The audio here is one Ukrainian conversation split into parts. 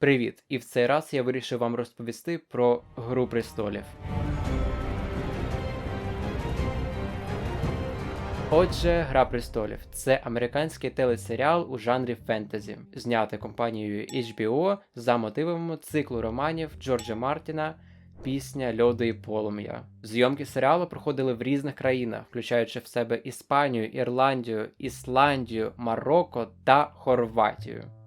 Привіт! І в цей раз я вирішив вам розповісти про Гру престолів. Отже, Гра престолів це американський телесеріал у жанрі фентезі, знятий компанією HBO за мотивами циклу романів Джорджа Мартіна Пісня Льоду і полум'я. Зйомки серіалу проходили в різних країнах, включаючи в себе Іспанію, Ірландію, Ісландію, Марокко та Хорватію.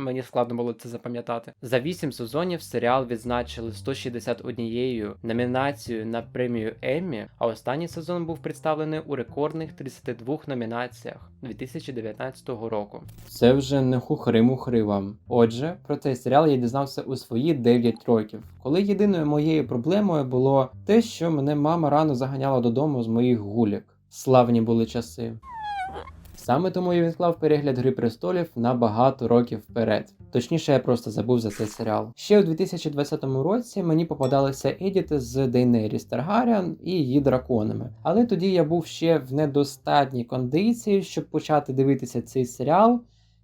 Мені складно було це запам'ятати. За 8 сезонів серіал відзначили 161 номінацією на премію Еммі, а останній сезон був представлений у рекордних 32 номінаціях 2019 року. Це вже не хухри-мухри вам. Отже, про цей серіал я дізнався у свої 9 років, коли єдиною моєю проблемою було те, що мене мама рано заганяла додому з моїх гулік. Славні були часи. Саме тому я відклав перегляд Гри престолів на багато років вперед. Точніше, я просто забув за цей серіал. Ще у 2020 році мені попадалися едіти з Дейнері Старгаріан і її драконами. Але тоді я був ще в недостатній кондиції, щоб почати дивитися цей серіал.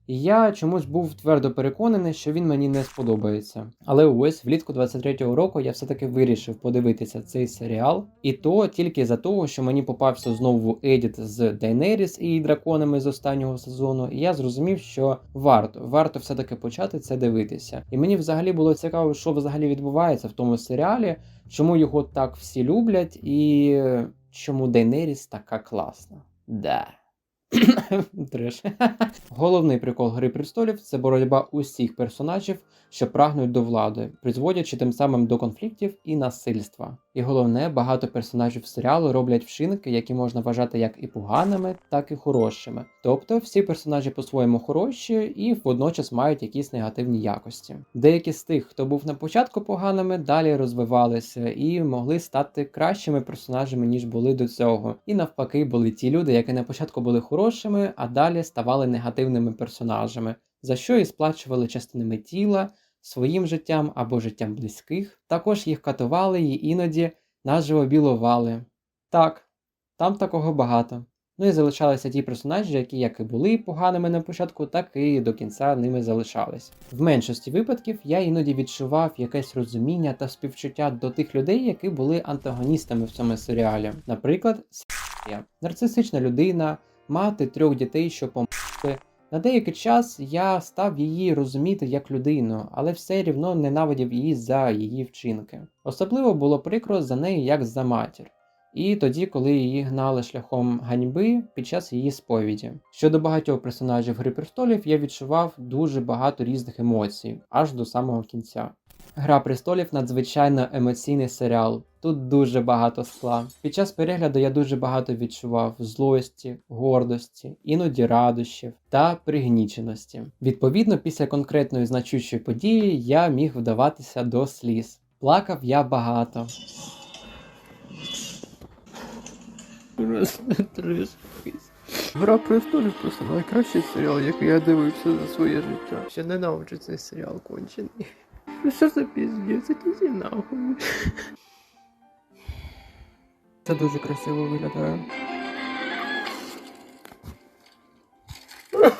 І я чомусь був твердо переконаний, що він мені не сподобається. Але ось влітку 23-го року я все-таки вирішив подивитися цей серіал, і то тільки за того, що мені попався знову едіт з Дейнеріс і драконами з останнього сезону, і я зрозумів, що варто, варто все-таки почати це дивитися. І мені взагалі було цікаво, що взагалі відбувається в тому серіалі, чому його так всі люблять, і чому Дейнеріс така класна. Да. Треш. Головний прикол Гри престолів це боротьба усіх персонажів, що прагнуть до влади, призводячи тим самим до конфліктів і насильства. І головне, багато персонажів серіалу роблять вчинки, які можна вважати як і поганими, так і хорошими. Тобто всі персонажі по-своєму хороші і водночас мають якісь негативні якості. Деякі з тих, хто був на початку поганими, далі розвивалися і могли стати кращими персонажами, ніж були до цього. І навпаки, були ті люди, які на початку були хорошими, а далі ставали негативними персонажами, за що і сплачували частинами тіла своїм життям або життям близьких. Також їх катували і іноді наживо білували. Так, там такого багато. Ну і залишалися ті персонажі, які як і були поганими на початку, так і до кінця ними залишались. В меншості випадків я іноді відчував якесь розуміння та співчуття до тих людей, які були антагоністами в цьому серіалі. Наприклад, нарцисична людина, мати трьох дітей, що померли. На деякий час я став її розуміти як людину, але все рівно ненавидів її за її вчинки. Особливо було прикро за неї як за матір. І тоді, коли її гнали шляхом ганьби під час її сповіді. Щодо багатьох персонажів Гри престолів, я відчував дуже багато різних емоцій, аж до самого кінця. Гра престолів надзвичайно емоційний серіал. Тут дуже багато скла. Під час перегляду я дуже багато відчував злості, гордості, іноді радощів та пригніченості. Відповідно, після конкретної значущої події я міг вдаватися до сліз. Плакав я багато. Гра престолів просто найкращий серіал, який я дивився за своє життя. Ще ненавиджу цей серіал кончений. Ну що за піздець, іди нахуй. Це дуже красиво виглядає.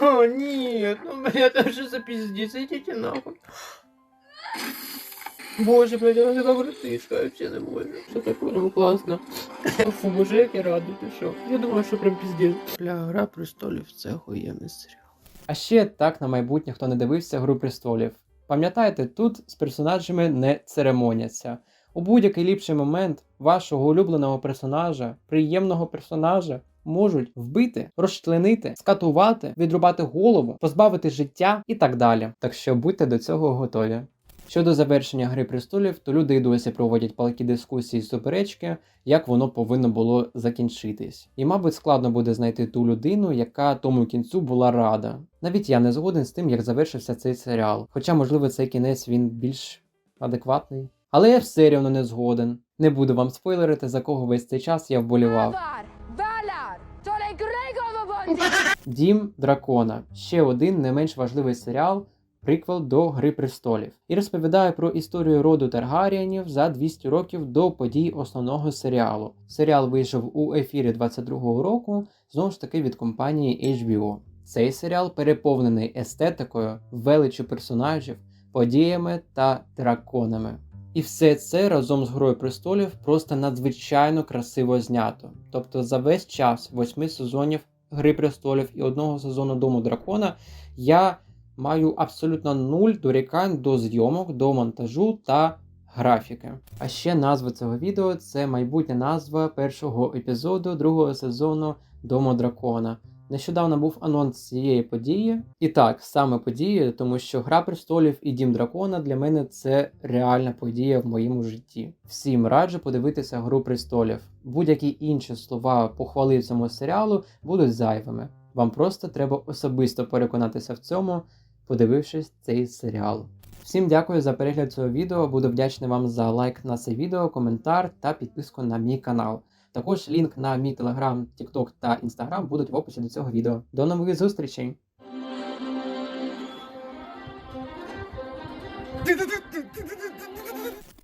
О, ні, ну блядь, що за піздець, ідіть нахуй. Боже, блядь, вона така братишка, я вообще не можу. Що таке, ну класно. Фу, боже, як я радий, що? Я думаю, що прям піздець. Бля, гра престолів, це охуєнний серіал. А ще так на майбутнє, хто не дивився Гру престолів. Пам'ятайте, тут з персонажами не церемоняться. У будь-який ліпший момент вашого улюбленого персонажа, приємного персонажа, можуть вбити, розчленити, скатувати, відрубати голову, позбавити життя і так далі. Так що будьте до цього готові. Щодо завершення Гри престолів, то люди й досі проводять палкі дискусії і суперечки, як воно повинно було закінчитись. І, мабуть, складно буде знайти ту людину, яка тому кінцю була рада. Навіть я не згоден з тим, як завершився цей серіал. Хоча, можливо, цей кінець він більш адекватний. Але я все рівно не згоден. Не буду вам спойлерити, за кого весь цей час я вболівав. Дім дракона ще один не менш важливий серіал, приквел до Гри престолів, і розповідає про історію роду Таргаріанів за 200 років до подій основного серіалу. Серіал вийшов у ефірі 22-го року, знову ж таки від компанії HBO. Цей серіал переповнений естетикою, величчю персонажів, подіями та драконами. І все це разом з Грою престолів просто надзвичайно красиво знято. Тобто за весь час восьми сезонів Гри престолів і одного сезону Дому дракона я маю абсолютно нуль дорікань до зйомок, до монтажу та графіки. А ще назва цього відео це майбутня назва першого епізоду другого сезону Дому дракона. Нещодавно був анонс цієї події. І так, саме події, тому що Гра престолів і Дім дракона для мене це реальна подія в моєму житті. Всім раджу подивитися Гру престолів. Будь-які інші слова похвали цьому серіалу будуть зайвими. Вам просто треба особисто переконатися в цьому, подивившись цей серіал. Всім дякую за перегляд цього відео. Буду вдячний вам за лайк на це відео, коментар та підписку на мій канал. Також лінк на мій телеграм, тікток та інстаграм будуть в описі до цього відео. До нових зустрічей!